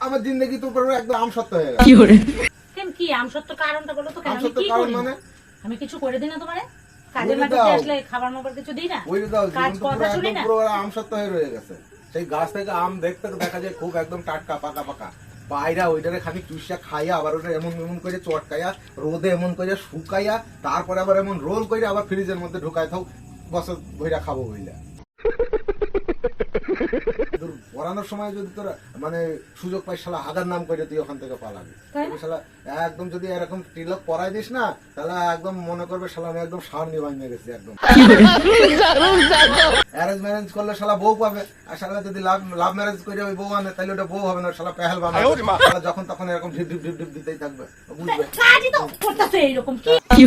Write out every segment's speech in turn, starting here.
আমার জিন্দগি তো পুরো একদম আমসত্ব হয়ে গেছে। কেন কি আমসত্ব কারণটা বলো তো কেন? আমি কি করি? মানে? আমি কিছু করে দিই না তোমারে? কাজের করে মাঝে আসলে খাবার মাবার কিছু দিই না? ওই দাও কাজ কথা শুনি না? পুরো আমসত্ব হয়ে রয়ে গেছে। সেই গাছ থেকে আম দেখতে তো দেখা যায় খুব একদম টাটকা পাকা পাকা। পায়রা ওইটারে খালি চুষা খাইয়া আবার ওটা এমন এমন করে চটকাইয়া রোদে এমন করে শুকাইয়া তারপরে আবার এমন রোল করে আবার ফ্রিজের মধ্যে ঢুকাই থাও বছর ভইরা খাব বইলা। তোর পড়ানোর সময় যদি তোরা মানে সুযোগ পাই শালা হাগার নাম করে তুই ওখান থেকে পালাবি শালা একদম যদি এরকম তিলক পরাই দিস না তাহলে একদম মনে করবে শালা আমি একদম সার নিয়ে গেছি একদম অ্যারেঞ্জ ম্যারেজ করলে শালা বউ পাবে আর শালা যদি লাভ লাভ ম্যারেজ করে ওই বউ আনে তাহলে ওটা বউ হবে না শালা পেহেল বানাবে শালা যখন তখন এরকম ঢিপ ঢিপ ঢিপ ঢিপ দিতেই থাকবে বুঝবে কি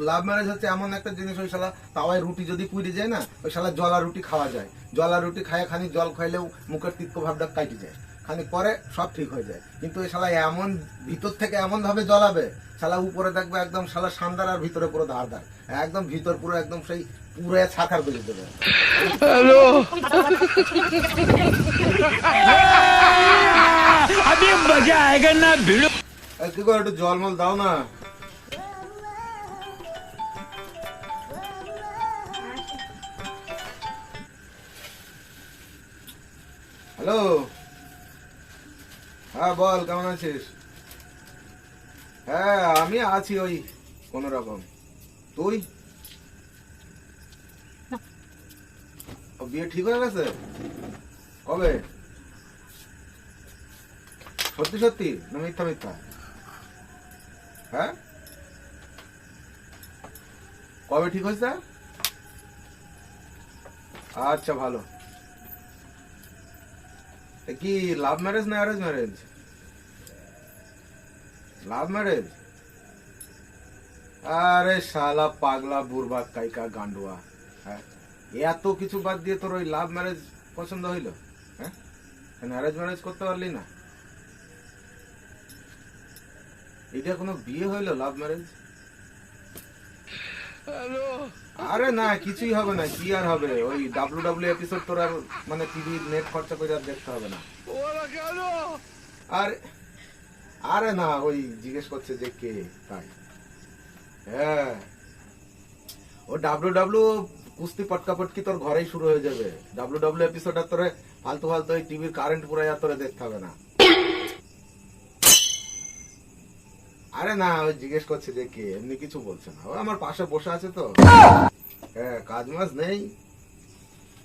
লাভ ম্যারেজ হচ্ছে এমন একটা জিনিস ওই শালা তাওয়ায় রুটি যদি পুড়ে যায় না ওই শালা জলা রুটি খাওয়া যায় জলা রুটি খায় খানি জল খাইলেও মুখের তিক্ত ভাবটা কাটি যায় খানি পরে সব ঠিক হয়ে যায় কিন্তু ওই শালা এমন ভিতর থেকে এমনভাবে জ্বলাবে শালা উপরে দেখবে একদম শালা সান্দার আর ভিতরে পুরো ধার ধার একদম ভিতর পুরো একদম সেই পুরে ছাকার বেজে দেবে হ্যালো মজা আয়েগা না ভিড় কি করে একটু জলমল দাও না হ্যালো। হ্যাঁ বল কেমন আছিস? হ্যাঁ আমি আছি ওই কোন রকম। তুই? বিয়ে ঠিক হয়ে গেছে? কবে? সত্যি সত্যি না মিথ্যা মিথ্যা? হ্যাঁ? কবে ঠিক হয়েছে? আচ্ছা ভালো। কি লাভ ম্যারেজ না অ্যারেঞ্জ ম্যারেজ লাভ ম্যারেজ আরে শালা পাগলা বুরবাক কাইকা, গান্ডুয়া হ্যাঁ? এত কিছু বাদ দিয়ে তোর ওই লাভ ম্যারেজ পছন্দ হইল? হ্যাঁ? অ্যারেঞ্জ ম্যারেজ করতে পারলি না? এটা কোনো বিয়ে হইল লাভ ম্যারেজ আরে না কিছুই হবে না কি আর হবে? ওই ডাব্লিউ ডাব্লিউ এপিসোড তোর আর মানে টিভি নেট খরচা করে আর দেখতে হবে না। আর আরে না ওই জিজ্ঞেস করছে যে কে তাই। হ্যাঁ। ও ডাব্লিউ ডাব্লিউ কুস্তি পটকাপটকি তোর ঘরেই শুরু হয়ে যাবে। ডাব্লিউ ডাব্লিউ এপিসোড আর তোরে ফালতু ফালতু ওই টিভির কারেন্ট পুরাই আর তোরে দেখতে হবে না। আরে না ওই জিজ্ঞেস করছে যে কে এমনি কিছু বলছে না। ও আমার পাশে বসে আছে তো। হ্যাঁ কাজ মাজ নেই।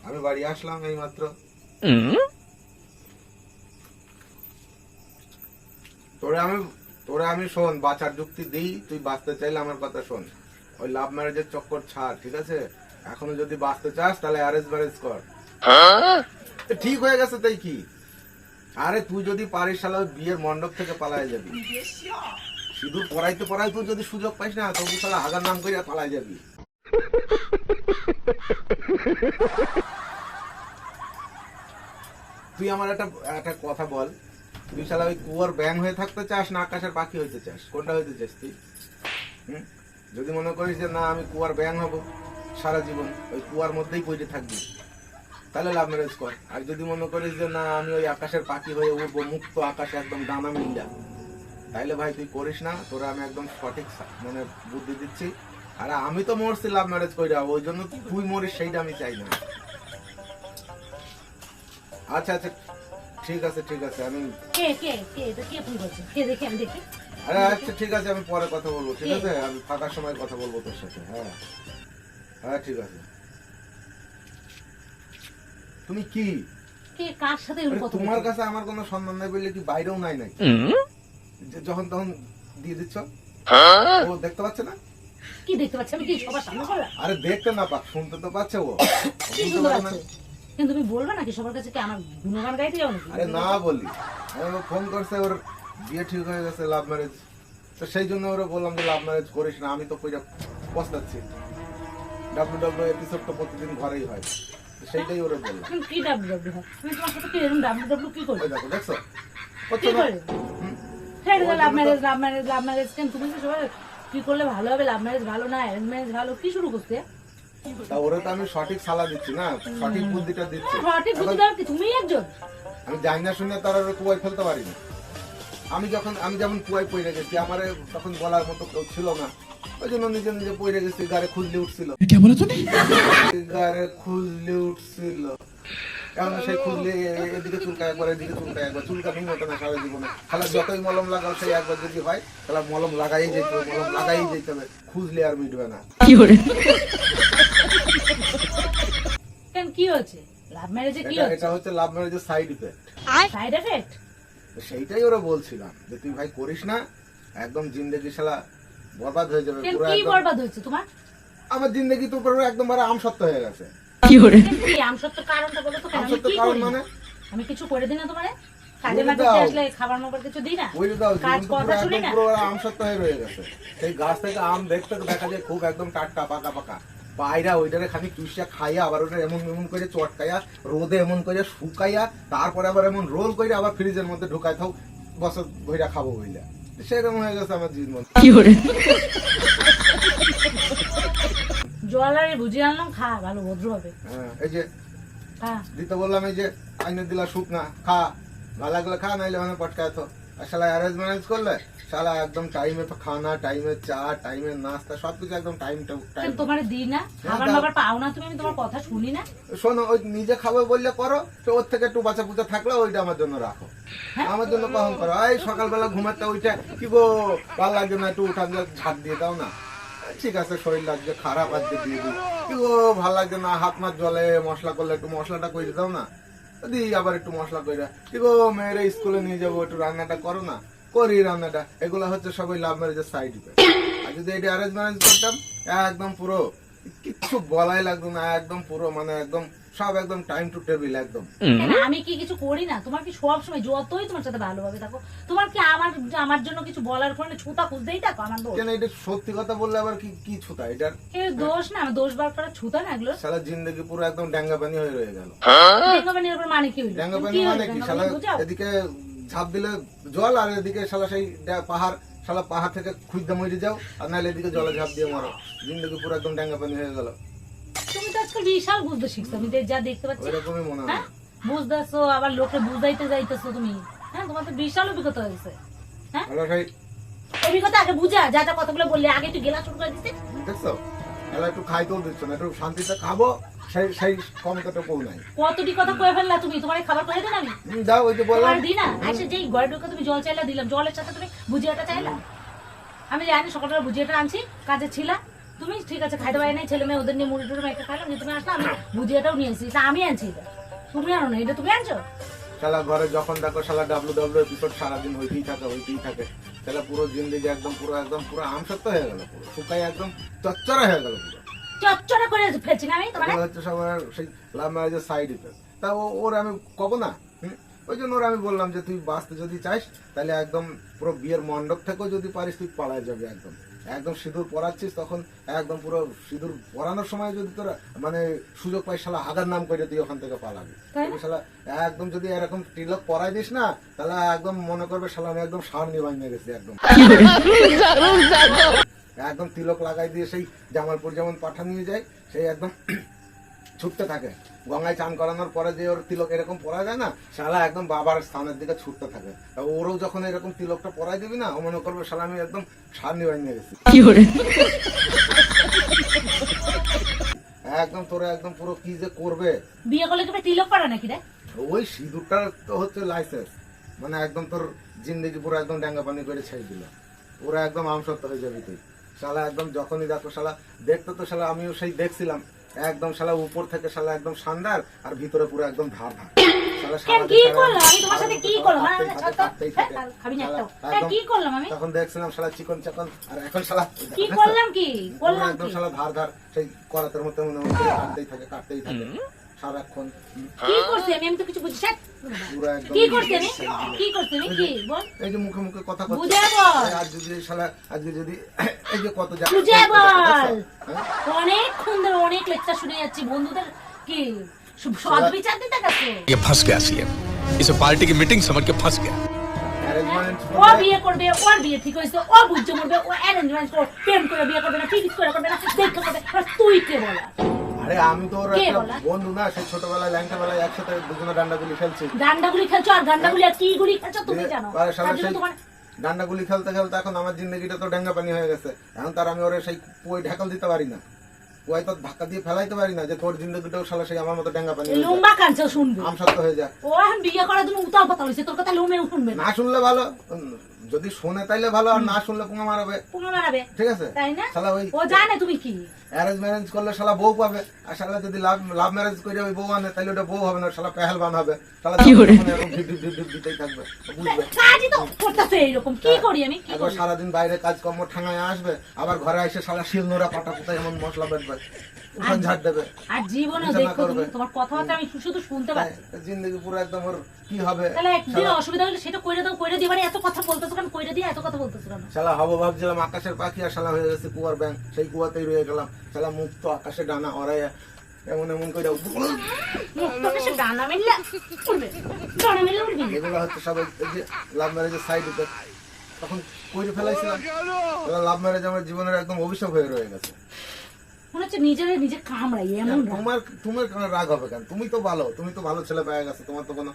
আমি বাড়ি আসলাম এই মাত্র তোরে আমি তোরে আমি শোন বাঁচার যুক্তি দিই তুই বাঁচতে চাইলে আমার কথা শোন। ওই লাভ ম্যারেজের চক্কর ছাড় ঠিক আছে? এখনও যদি বাঁচতে চাস তাহলে অ্যারেঞ্জ ম্যারেজ কর। ঠিক হয়ে গেছে তাই কি? আরে তুই যদি পারিস ওই বিয়ের মণ্ডপ থেকে পালায় যাবি। শুধু পড়াইতে পড়াইতে যদি সুযোগ পাইস না, তবু শালা হাগার নাম করে পালায় যাবি। তুই আমার একটা একটা কথা বল। তুই শালা ওই কুয়ার ব্যাং হয়ে থাকতে চাস না আকাশের পাখি হইতে চাস? কোনটা হইতে চাস তুই? যদি মনে করিস যে না, আমি কুয়ার ব্যাং হব সারা জীবন, ওই কুয়ার মধ্যেই পড়ে থাকবি, তাহলে লাভ ম্যারেজ কর। আর যদি মনে করিস যে না, আমি ওই আকাশের পাখি হয়ে উঠবো, মুক্ত আকাশে একদম ডানা মিল্লা। তাইলে ভাই তুই করিস না তোরা আমি একদম সঠিক মানে বুদ্ধি দিচ্ছি। আর আমি তো মরছি লাভ ম্যারেজ কইরা ওই জন্য তুই মরিস সেইটা আমি চাই না। আচ্ছা আচ্ছা ঠিক আছে ঠিক আছে আমি কে কে কে এটা কে ফোন করছে? কে দেখি আমি দেখি? আরে আচ্ছা ঠিক আছে আমি পরে কথা বলব ঠিক আছে? আমি ফাঁকার সময় কথা বলব তোর সাথে হ্যাঁ। হ্যাঁ ঠিক আছে। তুমি কি? কে কার সাথে এরকম কথা তোমার কাছে আমার কোনো সম্মান নাই বললে কি বাইরেও নাই নাই যখন তখন দিয়ে দিচ্ছ। ও দেখতে পাচ্ছে না? কি দেখতে পাচ্ছি? আমি কি সবার সামনে আরে দেখতে না পাক শুনতে তো পাচ্ছে ও। কি শুনতে সুন্দর আছে কিন্তু তুমি বলবে নাকি সবার কাছে কি আমার গুণগান গাইতে যাও নাকি? আরে না বলি। আমি ফোন করছে ওর বিয়ে ঠিক হয়ে গেছে লাভ ম্যারেজ তো সেই জন্য ওরা বললাম যে লাভ ম্যারেজ করিস না আমি তো কইরা পস্তাচ্ছি। ডাব্লিউ ডাব্লিউ এপিসোড তো প্রতিদিন ঘরেই হয়। সেইটাই ওরা বললাম। কি ডাব্লিউ ডাব্লিউ হয়? তুমি তোমার সাথে কি এরকম ডাব্লিউ ডাব্লিউ কি করবে দেখো দেখছ? কি আমি জানি না শুনে তারা কুয়ায় ফেলতে পারি না আমি যখন আমি যেমন কুয়ায় পড়ে গেছি আমার তখন বলার মতো কেউ ছিল না। ওই জন্য নিজে নিজে পড়ে গেছি গাড়ি খুললে উঠছিল। গাড়ি খুললে উঠছিল। এখন সেই খুললে এদিকে চুলকা একবার এদিকে চুলকা একবার চুলকা ভেঙে ওঠে না সারা জীবনে। তাহলে যতই মলম লাগাও সেই একবার যদি হয় তাহলে মলম লাগাই যেতে হবে মলম লাগাই যেতে হবে। খুঁজলে আর মিটবে না। কেন কি হয়েছে? লাভ ম্যারেজে কি এটা হচ্ছে এটা হচ্ছে লাভ ম্যারেজের সাইড ইফেক্ট সাইড এফেক্ট সেইটাই ওরা বলছিলাম যে তুই ভাই করিস না একদম জিন্দগি শালা বরবাদ হয়ে যাবে পুরো কি একদম বরবাদ হয়েছে তোমার? আমার জিন্দগি তো পুরো একদম আম সত্য হয়ে গেছে। কি আমসত্ব কারণটা বলো তো আমি কি করি মানে? আমি কিছু করে দিই না তোমারে? কাজে মাঝে আসলে খাবার মাবার কিছু দিই না? কাজ জীবন তো পুরো কথা শুনি না? পুরো আম সত্য হয়ে রয়ে গেছে। সেই গাছ থেকে আম দেখতে দেখা যায় খুব একদম টাটকা পাকা পাকা। বাইরা ওইটারে খালি চুষিয়া খাইয়া আবার ওটা এমন এমন করে চটকাইয়া রোদে এমন করে শুকাইয়া তারপরে আবার এমন রোল করে আবার ফ্রিজের মধ্যে ঢুকাই থাও বছর ভইরা খাব বইলা। সেরকম হয়ে গেছে আমার জীবন। জল আর এই আনলাম খা ভালো ভদ্র হবে। হ্যাঁ, এই যে দিতে বললাম এই যে আইনে দিলা না খা। ভালো খা নাইলে মানে পটকায় তো আর শালা অ্যারেঞ্জ ম্যারেজ করলে শালা একদম টাইমে খানা টাইমে চা টাইমে নাস্তা সবকিছু একদম টাইম টাইম তোমার দিই না? খাবার দাও। পাও না তুমি আমি তোমার কথা শুনি না? শোনো ওই নিজে খাবে বললে করো তো ওর থেকে একটু বাচ্চা পুচা থাকলে ওইটা আমার জন্য রাখো। হ্যাঁ? আমার জন্য কখন করো? এই সকালবেলা ঘুমাতে ওইটা কি গো ভালো লাগছে না একটু উঠান ঝাড় দিয়ে দাও না। ঠিক আছে, শরীর লাগছে খারাপ, আজকে দিয়ে দিই। ও ভালো লাগছে না, হাত মাত জলে, মশলা করলে একটু মশলাটা করে দাও না। দি আবার একটু মশলা করে কি গো মেয়েরে স্কুলে নিয়ে যাব, একটু রান্নাটা করো না। করি রান্নাটা। এগুলো হচ্ছে সবাই লাভ ম্যারেজের সাইড ইফেক্ট আর যদি এটা অ্যারেঞ্জ ম্যারেজ করতাম, একদম পুরো, কিচ্ছু বলাই লাগতো না, একদম পুরো মানে একদম সব একদম টাইম টু টেবিল একদম। আমি কি কিছু করি না? তোমার কি সব সময় যতই তোমার সাথে ভালোভাবে থাকো তোমার কি আমার আমার জন্য কিছু বলার ফলে ছুতা খুঁজতেই থাকো আমার দোষ। কেন এটা সত্যি কথা বললে আবার কি কি ছুতা? এটার এর দোষ না দোষ বার করা ছুতা না এগুলো। সারা জিন্দগি পুরো একদম ড্যাঙ্গা পানি হয়ে রয়ে গেল। উপর মানে কি হইল? ড্যাঙ্গা পানি মানে কি? শালা এদিকে ঝাঁপ দিলে জল আর এদিকে শালা সেই পাহাড় শালা পাহাড় থেকে খুঁজতে মরে যাও আর নাহলে এদিকে জলে ঝাঁপ দিয়ে মারো। জিন্দগি পুরো একদম ড্যাঙ্গা পানি হয়ে গেল। তুমি তো আজকাল বিশাল বুঝতে শিখছো আমি যা দেখতে পাচ্ছি। মনে হয়। বুঝতেছো আবার লোকে বুঝাইতে যাইতেছো তুমি। হ্যাঁ তোমার তো বিশাল অভিজ্ঞতা হয়েছে। হ্যাঁ? অভিজ্ঞতা আগে বুঝা যা যা কথাগুলো বললে আগে তুই গেলা শুরু করে দিতে। দেখছ? এলা একটু খাইতেও দিচ্ছ না একটু শান্তিতে খাব সেই সেই কমকটুকু নাই। কতটি কথা কয়ে ফেললা তুমি? তোমার খাবার করে দিন আমি? দাও ওই যে বললাম। তোমার দিই না? আচ্ছা যেই ঢুকে তুমি জল চাইলা দিলাম জলের সাথে তুমি ভুজিয়াটা চাইলা? আমি জানি সকালবেলা ভুজিয়াটা আনছি কাজে ছিলা। তুমি ঠিক আছে খাইতে পারি নাই ছেলে মেয়ে ওদের নিয়ে মুড়ি টুড়ি মেখে খাইলাম যে তুমি আসলে আমি ভুজিয়াটাও নিয়ে এসেছি। আমি আনছি এটা। তুমি আনো না এটা তুমি আনছো? শালা ঘরে যখন দেখো শালা ডাব্লু ডাব্লু এপিসোড সারাদিন হইতেই থাকে হইতেই থাকে। শালা পুরো জিন্দগি একদম পুরো একদম পুরো আমসত্ব হয়ে গেল পুরো। শুকাই একদম চচ্চরা হয়ে গেল পুরো। চচ্চড়া করে ফেলছি না আমি তোমার হচ্ছে সবার সেই লাভ ম্যারেজের সাইড ইফেক্ট তা ওর আমি কব না? ওই জন্য ওর আমি বললাম যে তুই বাঁচতে যদি চাস তাহলে একদম পুরো বিয়ের মণ্ডপ থেকেও যদি পারিস তুই পালায় যাবে একদম। একদম সিঁদুর পরাচ্ছিস তখন একদম পুরো সিঁদুর পরানোর সময় যদি তোরা মানে সুযোগ পাই শালা হাগার নাম করে তুই ওখান থেকে পালাবি। শালা একদম যদি এরকম তিলক পরাই দিস না তাহলে একদম মনে করবে শালা আমি একদম সার নিয়ে বানিয়ে গেছি একদম। একদম তিলক লাগাই দিয়ে সেই জামালপুর যেমন পাঠা নিয়ে যায় সেই একদম ছুটতে থাকে। গঙ্গায় চান করানোর পরে যে ওর তিলক এরকম পরা যায় না শালা একদম বাবার স্থানের দিকে ছুটতে থাকে। ওরও যখন এরকম তিলকটা পরাই দিবি না ও মনে করবে শালা আমি একদম সার নিয়ে নিয়ে গেছি একদম তোরা একদম পুরো কি যে করবে। বিয়ে করলে কি তিলক করা নাকি রে? ওই সিঁদুরটা তো হচ্ছে লাইসেন্স। মানে একদম তোর জিন্দগি পুরো একদম ডাঙ্গা পানি করে ছেড়ে দিল। ওরা একদম আমসত্ব হয়ে যাবি তুই। শালা একদম যখনই দেখো শালা দেখতে তো শালা আমিও সেই দেখছিলাম। একদম শালা উপর থেকে শালা একদম শানদার আর ভিতরে পুরো একদম ধার ধার। শালা কেন সারাদিন কি সারা- করলাম? আমি তোমার সাথে কি করলাম? হ্যাঁ, হ্যাঁ। হ্যাঁ, একদম- কি করলাম আমি? তখন দেখছিলাম শালা চিকন চাকন আর এখন শালা কি করলাম কি? পুরো একদম শালা ধার ধার সেই করাতের মতো মনে কাটতেই থাকে কাটতেই থাকে। সারাক্ষণ হুম, কি করছি আমি আমি তো কিছু বুঝি স্যার, পুরো একদম কি করছি আমি কি করছি আমি কি বল এই যে মুখে মুখে কথা করছে বুঝে বল আজ যদি শালা আজকে যদি এই যে কত যা বুঝে বল হ্যাঁ? অনেকক্ষণ ধরে অনেক লেকচার শুনে যাচ্ছি বন্ধুদের কি সু- সৎ বিচার দিতে গেছো ये फंस गया सीएम इसे पार्टी की मीटिंग समझ के फंस गया Arrangement ও বিয়ে করবে ওর বিয়ে ঠিক হয়েছে ও বুঝছে মরবে ও অ্যারেঞ্জমেন্ট করে প্রেম করে বিয়ে করবে না ফিক্স করে করবে না দেখে করবে এবার তুই কে বলা আরে আমি তো ওর একটা বন্ধু না সেই ছোটবেলায় ল্যাংটাবেলায় একসাথে দুজনে ডান্ডাগুলি খেলছি। ডান্ডাগুলি খেলছো আর গান্ডাগুলি আর কি গুলি খেলছো তুমি জানো। তার জন্য তোমার ডান্ডাগুলি খেলতে খেলতে এখন আমার জিন্দগিটা তো ডেঙ্গা পানি হয়ে গেছে। এখন তার আমি ওরে সেই ঢাকাল দিতে পারি না। তো ধাক্কা দিয়ে ফেলাইতে পারি না যে তোর জিন্দগিটাও শালা সেই আমার মতো ডেঙ্গা পানি লম্বা শুনবে। আমসত্ব হয়ে যায়। ও এখন বিয়ে করার জন্য উতাল তোর কথা লোমে শুনবে না। শুনলে ভালো। যদি শোনে তাইলে ভালো আর না শুনলে পুঙা মারাবে। মারাবে। ঠিক আছে? তাই না? শালা ওই ও জানে তুমি কি। অ্যারেঞ্জ ম্যারেজ করলে শালা বউ পাবে। আর শালা যদি লাভ লাভ ম্যারেজ করে ওই বউ আনে তাহলে ওটা বউ হবে না শালা পেহেলবান হবে। শালা এরকম দিতেই থাকবে বুঝবে? কাজই তো করতেছে এইরকম কি করি আমি সারাদিন বাইরে কাজকর্ম ঠাঙায় আসবে আবার ঘরে এসে শালা শিল নোড়া পাটা পোতা এমন মশলা বেটবে। উঠান ঝাড় দেবে। আর জীবনে দেখো তুমি তোমার কথাবার্তা আমি শুধু শুনতে পাচ্ছি। জিন্দগি পুরো একদম ওর কি হবে? তাহলে একদিন অসুবিধা হলে সেটা কইরে দাও কইরে দিয়ে মানে এত কথা বলতেছো কেন? কইরে দিয়ে এত কথা বলতেছো কেন? শালা হব ভাবছিলাম আকাশের পাখি আর শালা হয়ে গেছে কুয়ার ব্যাং সেই কুয়াতেই রয়ে গেলাম। শালা মুখ তো আকাশে ডানা অরাইয়া এমন এমন করে ডানা মেললে উঠবে ডানা মেললে উঠবি এগুলো হচ্ছে সব যে লাভ ম্যারেজের সাইড ইফেক্ট তখন কইরে ফেলাইছিলাম। লাভ ম্যারেজ আমার জীবনের একদম অভিশাপ হয়ে রয়ে গেছে। মনে হচ্ছে নিজের নিজে কামড়াই এমন তোমার তোমার কেন রাগ হবে কেন? তুমি তো ভালো তুমি তো ভালো ছেলে পেয়ে গেছো তোমার তো কোনো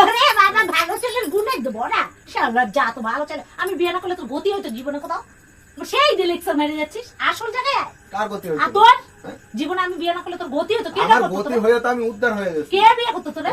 ওরে বাবা ভালো ছেলের গুণ দেবো না। শালা যা তো ভালো ছেলে আমি বিয়ে না করলে তোর গতি হইতো জীবনে কোথাও? সেই ডিলেকশন মেরে যাচ্ছিস আসল জায়গায় কার গতি আর তোর? হ্যাঁ? জীবনে আমি বিয়ে না করলে তোর গতি হতো কে গতি হয়ে তো আমি উদ্ধার হয়ে গেছি। কে বিয়ে করতো তোরা?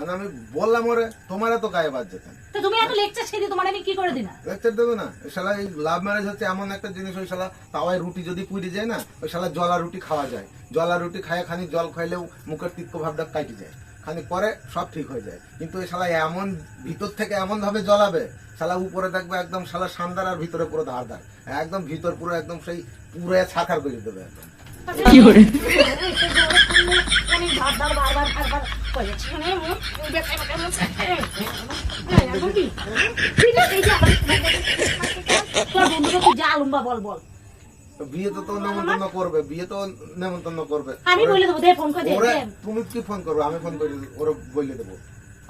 আমি বললাম ওরে তোমারা তো গায়ে বাদ যেতেন তো তুমি এত লেকচার ছেড়ে তোমার আমি কি করে দিনা? লেকচার দেবে না। ওই শালা এই লাভ ম্যারেজ হচ্ছে এমন একটা জিনিস ওই শালা তাওয়ায় রুটি যদি পুড়ে যায় না ওই শালা জলা রুটি খাওয়া যায়। জলা রুটি খায় খানি জল খাইলেও মুখের তিক্ত ভাবটা কাটি যায়। খানি পরে সব ঠিক হয়ে যায়। কিন্তু ওই শালা এমন ভিতর থেকে এমন ভাবে জ্বলাবে শালা উপরে দেখবে একদম শালা শানদার আর ভিতরে পুরো ধারদার। একদম ভিতর পুরো একদম সেই পুরো ছাকার করে দেবে একদম। বল বল বিয়ে তো নেমন্তন্ন করবে বিয়ে তো নেমন্তন্ন করবে। আমি বলে দেবো ফোন করে দে ওরে দে। তুমি কি ফোন করবে? আমি ফোন করে ওরে বলে দেবো।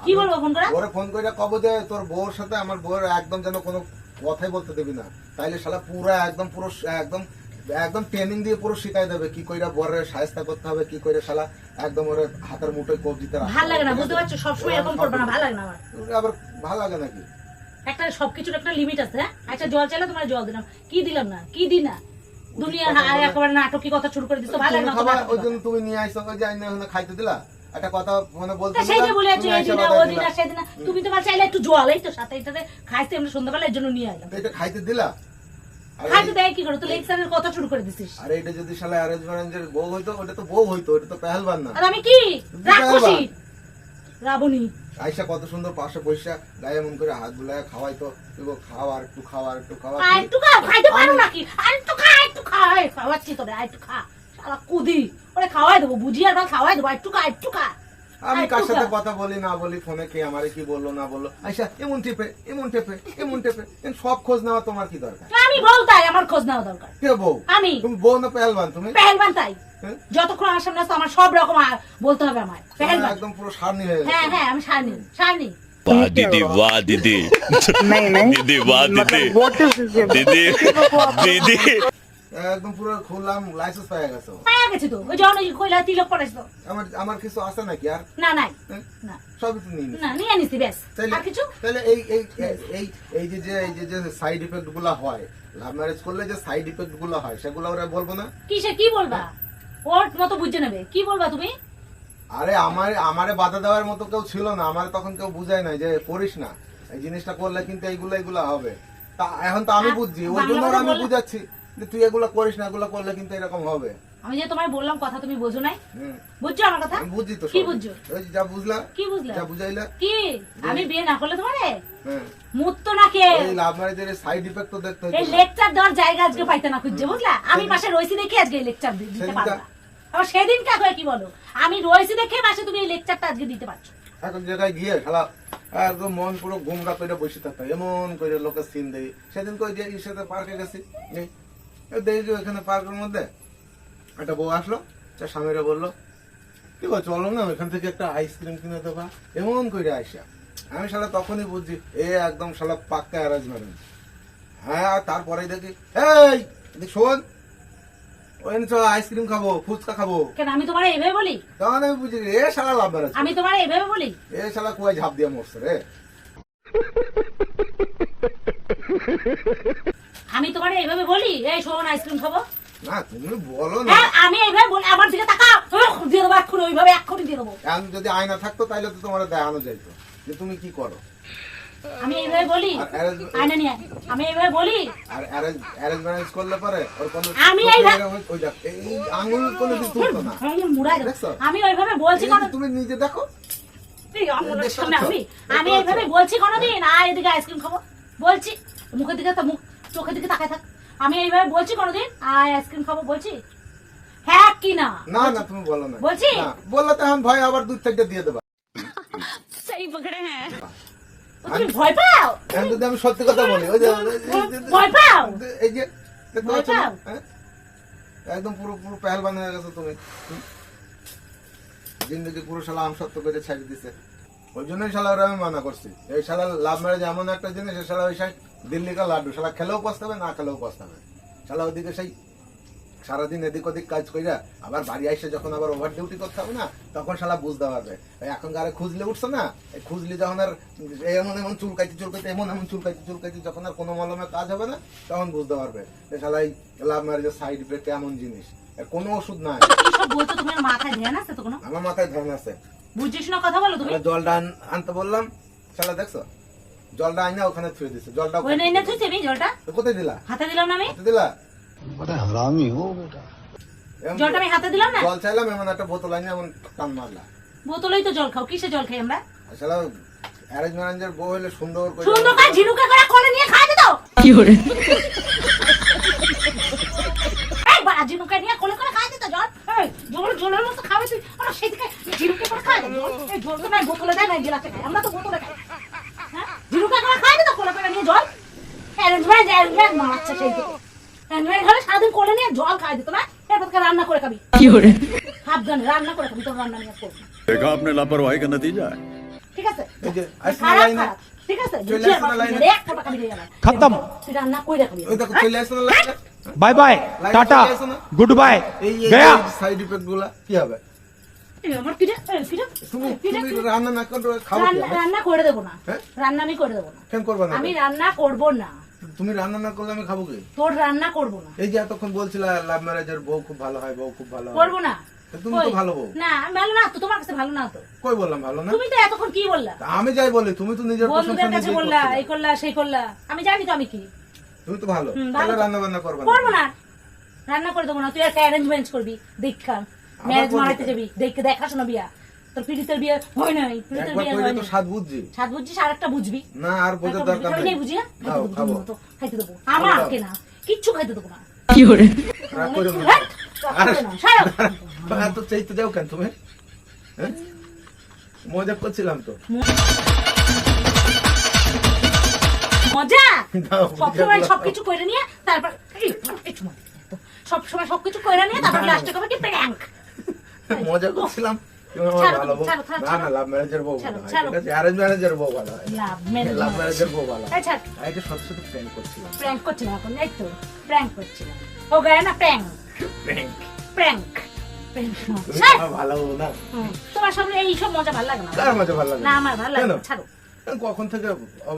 কি বলব ফোন করে? ওরে ফোন করে কব যে তোর বউর সাথে আমার বউয়ের একদম যেন কোনো কথাই বলতে দিবি না। তাইলে শালা পুরো একদম পুরো একদম একদম ট্রেনিং দিয়ে পুরো শিখাই দেবে কি কইরা বরের সাহেস্তা করতে হবে কি কইরা শালা একদম ওরে হাতের মুঠোয় কবজিতে রাখতে ভালো লাগে না বুঝতে? পারছ? সবসময় এরকম করবে না ভালো লাগে না আমার। আবার ভালো লাগে নাকি? একটা সবকিছুর একটা লিমিট আছে আচ্ছা জল চাইলে তোমার জল দিলাম। কি দিলাম না? কি দি না? বলে- একেবারে নাটকী কথা শুরু করে দিছো ভালো লাগে না ওই। জন্য তুমি নিয়ে ওই যে আইনে ওখানে খাইতে দিলা? একটা কথা মানে বলতে সেই যে বলে আছো এই দিনা ও। দিনা সেদিনা তুমি তো চাইলে একটু জল এই তো সাথে এটাতে খাইতে আমরা সন্ধ্যাবেলা এর জন্য নিয়ে আইলাম। এটা খাইতে দিলা? খাইতে দেয় কি করে? তো লেকচারের কথা শুরু করে দিছিস। আর এটা যদি শালা অ্যারেঞ্জ ম্যারেঞ্জের বউ হইতো ওটা তো বউ হইতো এটা তো পেহেলবান না। আর আমি কি? রাক্ষসী। রাবণী। আইসা কত সুন্দর পাশে পয়সা গায়ে মন করে হাত বুলায় খাওয়াইতো। এগো খাও আর একটু খাও আর একটু খাওয়া আর একটু খা খাইতে পারো নাকি? আর একটু খা একটু খা। খাওয়াচ্ছি তোরে আর একটু খা। শালা কুদি। ওরে খাওয়াই দেবো বুঝি আর খাওয়াই দেবো একটু খা একটু খা। আমি আর কার একটু সাথে খা। কথা বলি না বলি ফোনে কে আমারে কি বললো না বললো আইসা এমন টিপে এমন টেপে এমন টেপে এন সব খোঁজ নেওয়া তোমার কি দরকার আমি বউ তাই আমার খোঁজ নেওয়া দরকার কে বউ আমি তুমি বউ না পেহেলবান তুমি পেহেলবান তাই হ্যাঁ? যতক্ষণ আমার সামনে আসতো আমার সব রকম আর বলতে হবে আমার পেহেলবান একদম পুরো সারনি হয়ে গেছে হ্যাঁ হ্যাঁ আমি সারনি সারনি वाह दीदी वाह दीदी नहीं नहीं दीदी वाह दीदी मतलब व्हाट इज दिस दीदी दीदी একদম পুরো খুললাম লাইসেন্স পেয়ে গেছে। পায়া গেছি তো? ওই যখন কইলা তিলক পড়াইছো আমার আমার কিছু আছে নাকি আর? না নাই। হ্যাঁ? না। সবই তো নিয়ে না নিয়ে নিছি তাইলে আর কিছু? তাহলে এই এই এই এই যে যে এই যে যে সাইড ইফেক্টগুলো হয় লাভ ম্যারেজ করলে যে সাইড ইফেক্টগুলো হয় সেগুলো ওরা বলব না? কিসে কি বলবা? ওর মতো বুঝে নেবে। কি বলবা তুমি? আরে আমার আমারে বাধা দেওয়ার মতো কেউ ছিল না। আমার তখন কেউ বুঝায় না যে করিস না। এই জিনিসটা করলে কিন্তু এইগুলো এগুলো হবে। তা এখন তো আমি বুঝছি। ওই জন্য আমি বুঝাচ্ছি। তুই এগুলো করিস না এগুলো করলে কিন্তু এরকম হবে। আমি যে তোমায় বললাম কথা তুমি বোঝো নাই। বুঝছ আমার কথা? বুঝছি তো কি বুঝছ? যা বুঝলা কি বুঝলে? যা বুঝাইলা। কি? আমি বিয়ে না করলে তোমারে? হ্যাঁ। মুত্ত না কে? এই লাভ ম্যারেজের সাইড ইফেক্ট তো দেখতে এই লেকচার দেওয়ার জায়গা আজকে পাইতে না খুঁজছে বুঝলা? আমি পাশে রয়েছি দেখি আজকে লেকচার দিতে আবার সেদিন কা হয়ে কি বলো? আমি রয়েছি দেখে মাসে তুমি এই লেকচারটা আজকে দিতে পারছ। এখন জায়গায় গিয়ে খেলা একদম মন পুরো গুমরা করে বসে থাকতো এমন করে লোকের সিন দেয়। সেদিন কই যে সাথে পার্কে গেছি দেখি ওখানে পার্কের মধ্যে। একটা বউ আসলো তার স্বামীরা বলল কি বল চলো না ওইখান থেকে একটা আইসক্রিম কিনে দেবা। এমন করে আইসা। আমি শালা তখনই বুঝছি এ একদম শালা পাক্কা অ্যারেঞ্জ ম্যারেঞ্জ হ্যাঁ আর তারপরে দেখি এই শোন ওই চ আইসক্রিম খাব ফুচকা খাব। কেন আমি তোমার এইভাবে বলি? তখন আমি বুঝি এ শালা লাভ বেড়াচ্ছে আমি তোমার এইভাবে বলি? এ শালা কুয়ায় ঝাঁপ দিয়ে মরছে রে। আমি তোমার এইভাবে বলি? এই শোন আইসক্রিম খাব। না তুমি বলো না। হ্যাঁ আমি এইভাবে বলি আমার দিকে তাকাও। দিয়ে দেবো এক্ষুনি ওইভাবে এক্ষুনি দিয়ে দেবো। এখন যদি আয়না থাকতো তাহলে তো তোমার দেখানো যাইতো। যে তুমি কি করো? আমি এইভাবে বলি আয়না নিয়ে আমি এইভাবে বলি। আর অ্যারেঞ্জ অ্যারেঞ্জ ম্যারেজ করলে পরে ওর কোনো আমি চোখে এই ভা- এরকম ওই দেখ, এই কোনো কিছু তুলতো না। আমি ওইভাবে বলছি তুমি নিজে দেখো? আমি আমি এইভাবে বলছি কোনোদিন আর এদিকে আইসক্রিম খাব। বলছি মুখের দিকে তো মুখ চোখের দিকে তাকায় থাক। আমি এইভাবে বলছি কোনোদিন? আয় আইসক্রিম খাব বলছি? হ্যাঁ কি না? না না তুমি বলো না। বলছি? বললে তো আমি ভয় আবার দুধ থেকে দিয়ে দেবা। তো তুমি ভয় পাও? যদি আমি সত্যি কথা বলি ওই যে ভয় পাও? এই যে ভয় পাও? হ্যাঁ? একদম পুরো পুরো পেহলবান হয়ে গেছো তুমি। হুম? জিন্দগি পুরো শালা আম সত্য করে ছাড়ি দিছে। ওই জন্যই শালা ওরা আমি মানা করছি। এই শালা লাভ ম্যারেজ এমন একটা জিনিস এই শালা ওই সাই দিল্লি কা লাড্ডু শালা খেলেও পস্তাবে না খেলেও পস্তাবে শালা ওদিকে সেই সারাদিন এদিক ওদিক কাজ কইরা আবার বাড়ি আইসে যখন আবার ওভার ডিউটি করতে হবে না তখন শালা বুঝতে পারবে। এখন গারে খুঁজলে উঠছে না খুঁজলি যখন আর এমন এমন চুলকাইতে চুলকাইতে এমন এমন চুলকাইতে চুলকাইতে যখন আর কোনো মলমে কাজ হবে না তখন বুঝতে পারবে যে শালা এই লাভ ম্যারেজের সাইড ইফেক্ট এমন জিনিস। কোনো ওষুধ নাই। কি সব বলছো তোমার মাথায় ধ্যান আছে তো কোনো? আমার মাথায় ধ্যান আছে। বুঝছিস না কথা বলো তুমি? জলটা আনতে বললাম শালা দেখছ? জলটা আইনা ওখানে থুয়ে দিছে। জলটা ওই নেই না তুই চেবি জলটা? কোথায় দিলা? হাতে দিলাম না আমি কোথায় দিলা? এমন- জলটা আমি হাতে দিলাম না? জল চাইলাম এমন একটা বোতল আইনা এমন টান মারলা। বোতলেই তো জল খাও কিসে জল খাই আমরা? আসলে অ্যারেঞ্জ ম্যারেঞ্জের বউ হলে সুন্দর করে সুন্দর করে ঝিনুকে করে কোলে নিয়ে খাওয়াতে দাও এই বাড়া ঝিনুকে নিয়ে কোলে করে খাওয়াতে দাও জল? জল জলের মতো খাবে তুই। আর সেদিকে ঝিনুকে করে খাওয়া দাও জল। এই তো বোতলে দেয় না খাই আমরা তো বোতলে খাই। ঝিনুকা আপনি লাপরওয়াহি কা নতিজা ঠিক আছে? ঠিক আছে? খতম। Bye bye tata. Good bye. Side ইফেক্টগুলা কি হবে? আমার পিঠে এই তুমি রান্না না করে খাব রান্না আমি? করে দেবো না। হ্যাঁ? রান্না আমি করে দেবো না। কেন করবে না? আমি রান্না করব না। তুমি রান্না না করলে আমি খাব কি? তোর রান্না করব না। এই যে এতক্ষণ বলছিলা লাভ ম্যারেজের বউ খুব ভালো হয় বউ খুব ভালো করব না। তুমি তো ভালো বউ। না আমি ভালো না তো তোমার কাছে ভালো না তো। কই বললাম ভালো না? তুমি তো এতক্ষণ কি বললা? আমি যাই বলি তুমি তো নিজের প্রশংসা বন্ধুদের কাছে বললা এই করলা সেই করলা। আমি জানি তো আমি কি। তুমি তো ভালো। তাহলে রান্না বান্না করবে না। করব না। রান্না করে দেবো না তুই একটা অ্যারেঞ্জমেন্ট করবি দেখা ম্যারেজ যাবি দেখে দেখাশোনা বিয়া তোর পিড়িতের বিয়ে হয় নাই পিড়িতের বিয়ে হয় তো স্বাদ বুঝছি সাত বুঝছিস আর একটা বুঝবি না আর বোঝার দরকার নেই বুঝি হ্যাঁ? খাও, খাইতে দেবো খাব। খাইতে দেবো আমার খাও। কে না কিচ্ছু খাইতে দেবো না করো না। হ্যাঁ? আরে, না। এত চাইতে যাও কেন তুমি হ্যাঁ? মজা করছিলাম তো মজা সবসময় সবকিছু করে নিয়ে তারপর। সবসময় সবকিছু করে নিয়ে তারপর লাস্টে কবে কি প্র্যাঙ্ক মজা করছিলাম। না না লাভ ম্যারেজের বউ ভালো। হয় ঠিক আছে অ্যারেঞ্জ ম্যারেজের বউ ভালো। হয় লাভ ম্যারেজের বউ ভালো। হয় এই ছাড়। আর এটা সত্যি সত্যি প্ল্যান করছিলাম। প্র্যাঙ্ক করছিলাম এখন এই তো প্র্যাঙ্ক করছিলাম। ও গায়ে না প্র্যাঙ্ক Prank। প্র্যাঙ্ক তুমি ছাড়। আমার ভালো না। তোমার সামনে এইসব মজা ভালো লাগে না? কার মজা ভালো লাগে না। আমার ভালো লাগে ছাড়ো। কখন থেকে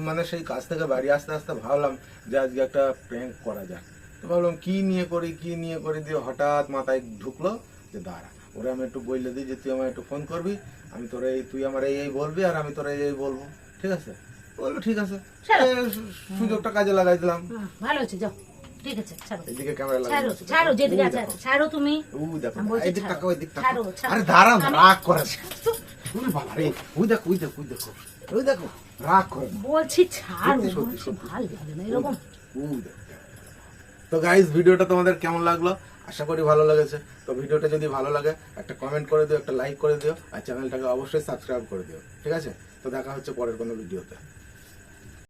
মানে সেই কাজ থেকে বাড়ি আসতে আসতে ভাবলাম যে আজকে একটা প্র্যাঙ্ক করা যায় তো ভাবলাম কি নিয়ে করি কি নিয়ে করি দিয়ে হঠাৎ মাথায় ঢুকলো যে দাঁড়া। ওরা আমি একটু বললে দিই যে তুই আমার একটু ফোন করবি আমি তোর এই তুই আমার এই এই বলবি আর আমি তোর এই এই বলব। ঠিক আছে? বলল ঠিক আছে। সুযোগটা কাজে লাগাই দিলাম। ভালো হয়েছে যাও। ঠিক আছে ছাড়ো। এদিকে ক্যামেরা লাগাই ছাড়ো ছাড়ো যেদিকে আছে ছাড়ো তুমি। ওই দেখো। তাকাও তাকাও। আরে দাঁড়াও রাগ করে ওরে বাবা রে ওই দেখো ওই দেখো ওই দেখো। ওই দেখো রাগ করে বলছি ছাড়ো সত্যি, সত্যি, ভালো লাগে না এরকম। তো গাইজ ভিডিওটা তোমাদের কেমন লাগল? আশা করি ভালো লেগেছে। তো ভিডিওটা যদি ভালো লাগে, একটা কমেন্ট করে দিও, একটা লাইক করে দিও, আর চ্যানেলটাকে অবশ্যই সাবস্ক্রাইব করে দিও। ঠিক আছে? তো দেখা হচ্ছে পরের কোনো ভিডিওতে।